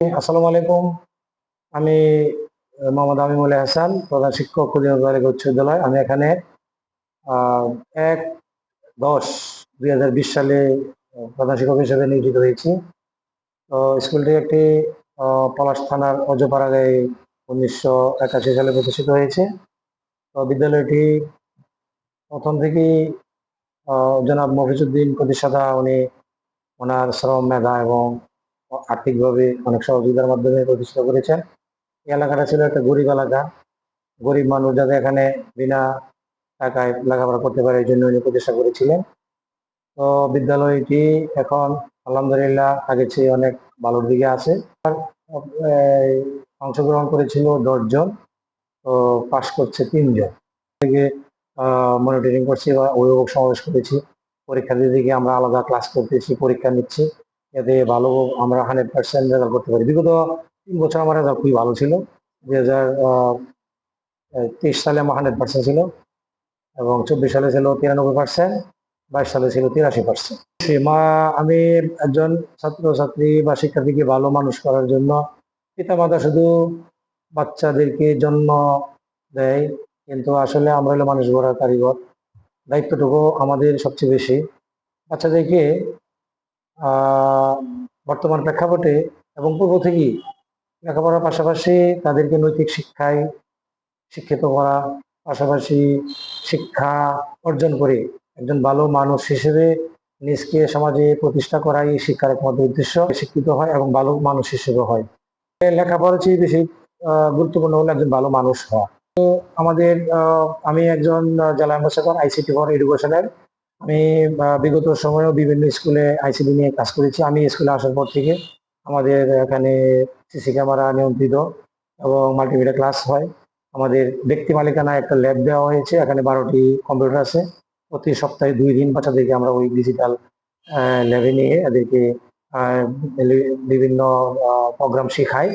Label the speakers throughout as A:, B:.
A: আসসালামু আলাইকুম। আমি মোহাম্মদ আমিমুল হাসান প্রধান শিক্ষক কুলিয়াবাড়ি উচ্চ বিদ্যালয়। আমি এখানে এক দশ দুই হাজার বিশ সালে প্রধান শিক্ষক হিসেবে নিয়োজিত হয়েছি। তো স্কুলটি একটি পলাশ থানার অজপাড়াগায় উনিশশো একাশি সালে প্রতিষ্ঠিত হয়েছে। তো বিদ্যালয়টি প্রথম থেকেই জনাব মফিজুদ্দিন প্রতিষ্ঠাতা। উনি ওনার শ্রম মেধা এবং আর্থিকভাবে অনেক সহযোগিতার মাধ্যমে প্রতিষ্ঠা করেছেন। এই এলাকাটা ছিল একটা গরিব এলাকা। গরিব মানুষ যাতে এখানে বিনা টাকায় লেখাপড়া করতে পারে, এই জন্য উনি প্রতিষ্ঠা করেছিলেন। তো বিদ্যালয়টি এখন আলহামদুলিল্লাহ আগে চেয়ে অনেক ভালোর দিকে আছে। অংশগ্রহণ করেছিল দশজন তো পাশ করছে তিনজন থেকে মনিটরিং করছি বা অভিভাবক সমাবেশ করেছি। পরীক্ষার্থী দিকে আমরা আলাদা ক্লাস করতেছি, পরীক্ষা নিচ্ছি। যাতে ভালো আমরা হান্ড্রেড পার্সেন্ট রেজাল্ট করতে পারি। বিগত তিন বছর আমার রেজাল্ট খুবই ভালো ছিল। দুই হাজার তেইশ সালে আমার হান্ড্রেড পার্সেন্ট ছিল এবং চব্বিশ সালে ছিল তিরানব্বই পার্সেন্ট বাইশ সালে ছিল তিরাশি পার্সেন্ট মা, আমি একজন ছাত্র ছাত্রী বা শিক্ষার্থীকে ভালো মানুষ করার জন্য পিতা মাতা শুধু বাচ্চাদেরকে জন্ম দেয়, কিন্তু আসলে আমরা হলো মানুষ গড়ার কারিগর। দায়িত্বটুকু আমাদের সবচেয়ে বেশি। বাচ্চাদেরকে বর্তমান প্রেক্ষাপটে এবং পূর্ব থেকেই লেখাপড়ার পাশাপাশি তাদেরকে নৈতিক শিক্ষায় শিক্ষিত করা, পাশাপাশি শিক্ষা অর্জন করে একজন ভালো মানুষ হিসেবে নিজকে সমাজে প্রতিষ্ঠা করাই শিক্ষার একমাত্র উদ্দেশ্য। শিক্ষিত হয় এবং ভালো মানুষ হিসেবে হয়। লেখাপড়ার চেয়ে বেশি গুরুত্বপূর্ণ হলো একজন ভালো মানুষ হওয়া। তো আমাদের আমি একজন জেলা অ্যাম্বাসেডর আইসিটি ফর এডুকেশনের। আমি বিগত সময়েও বিভিন্ন স্কুলে আইসিডি নিয়ে কাজ করেছি। আমি স্কুলে আসার পর থেকে আমাদের এখানে সিসি ক্যামেরা নিয়ন্ত্রিত এবং মাল্টিমিডিয়া ক্লাস হয়। আমাদের ব্যক্তি মালিকানায় একটা ল্যাব দেওয়া হয়েছে, এখানে বারোটি কম্পিউটার আছে। প্রতি সপ্তাহে দুই দিন বাচ্চাদেরকে আমরা ওই ডিজিটাল ল্যাবে নিয়ে এদেরকে বিভিন্ন প্রোগ্রাম শেখাই।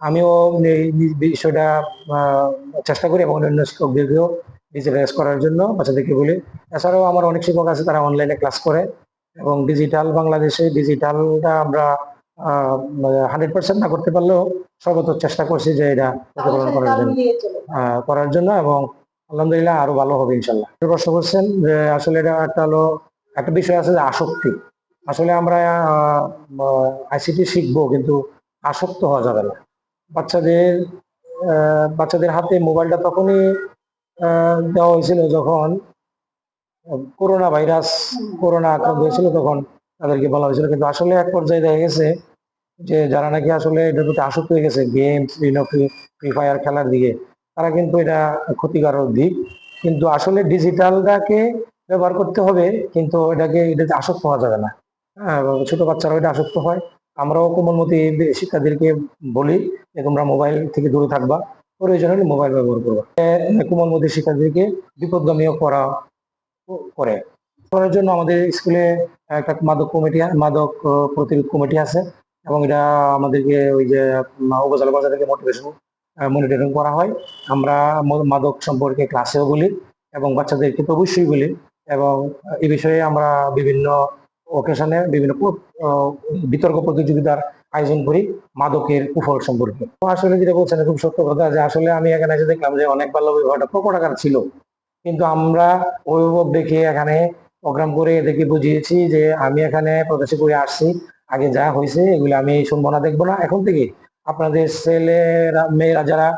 A: আমিও এই বিষয়টা চেষ্টা করি এবং অন্যান্য শিক্ষকদেরকেও ডিজিটালাইজ করার জন্য বাচ্চাদেরকে বলি। এছাড়াও আমার অনেক শিক্ষক আছে তারা অনলাইনে ক্লাস করে এবং ডিজিটাল বাংলাদেশে ডিজিটালটা আমরা হান্ড্রেড পার্সেন্ট না করতে পারলেও সর্বত চেষ্টা করছি যে এটা প্রতিফলন করার জন্য করার জন্য এবং আলহামদুলিল্লাহ আরও ভালো হবে ইনশাল্লাহ। প্রশ্ন করছেন যে আসলে এটা একটা হলো একটা বিষয় আছে যে আসক্তি। আসলে আমরা আইসিটি শিখব কিন্তু আসক্ত হওয়া যাবে না। বাচ্চাদের আহ, বাচ্চাদের হাতে মোবাইলটা তখনই দেওয়া হয়েছিল যখন, করোনা ভাইরাস, করোনা আক্রান্ত হয়েছিল তখন তাদেরকে বলা হয়েছিল। কিন্তু আসলে এক পর্যায়ে দেখা গেছে যে যারা নাকি আসলে এটার প্রতি আসক্ত হয়ে গেছে গেম বিভিন্ন ফ্রি ফায়ার খেলার দিকে, তারা কিন্তু এটা ক্ষতিকারক দিক। কিন্তু আসলে ডিজিটালটাকে ব্যবহার করতে হবে, কিন্তু এটাকে, এটাতে আসক্ত হওয়া যাবে না। হ্যাঁ ছোট বাচ্চারাও এটা আসক্ত হয়। আমরাও কোমলমতি শিক্ষার্থীদেরকে বলি যে তোমরা মোবাইল থেকে দূরে থাকবা। প্রয়োজন হলে মোবাইল ব্যবহার করব। করবা কোমলমতি শিক্ষার্থীদেরকে বিপদগামীও করা করে। করার জন্য আমাদের স্কুলে একটা মাদক কমিটি, মাদক প্রতিরোধ কমিটি আছে এবং এটা আমাদেরকে ওই যে উপজেলা বাজার থেকে মোটিভেশন মনিটরিং করা হয়। আমরা মাদক সম্পর্কে ক্লাসেও বলি এবং বাচ্চাদেরকে তো অবশ্যই বলি এবং এ বিষয়ে আমরা বিভিন্ন ওকেশনে বিভিন্ন বিতর্ক প্রতিযোগিতার আয়োজন করি, মাদকের কুফল সম্পর্কে। আসলে যেটা বলছেন খুব সত্য কথা যে আসলে আমি এখানে এসে দেখলাম যে অনেক বাল্য বিবাহটা প্রকট আকার ছিল। কিন্তু আমরা অভিভাবক দেখে এখানে প্রোগ্রাম করে এদেরকে বুঝিয়েছি যে আমি এখানে প্রকাশে করে আসছি, আগে যা হয়েছে এগুলো আমি শুনব না দেখব না। এখন থেকে আপনাদের ছেলেরা, মেয়েরা যারা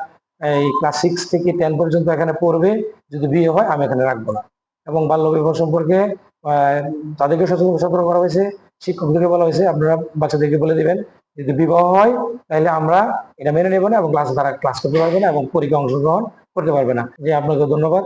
A: এই ক্লাস সিক্স থেকে টেন পর্যন্ত এখানে পড়বে, যদি বিয়ে হয়, আমি এখানে রাখব না। এবং বাল্য বিবাহ সম্পর্কে তাদেরকে সচেতন সতর্ক করা হয়েছে, শিক্ষকদেরকে বলা হয়েছে, আপনারা বাচ্চাদেরকে বলে দিবেন, যদি বিবাহ হয়, তাহলে আমরা এটা মেনে নেব না এবং ক্লাস তারা ক্লাস করতে পারবে না এবং পরীক্ষা অংশগ্রহণ করতে পারবে না। যে আপনাকে ধন্যবাদ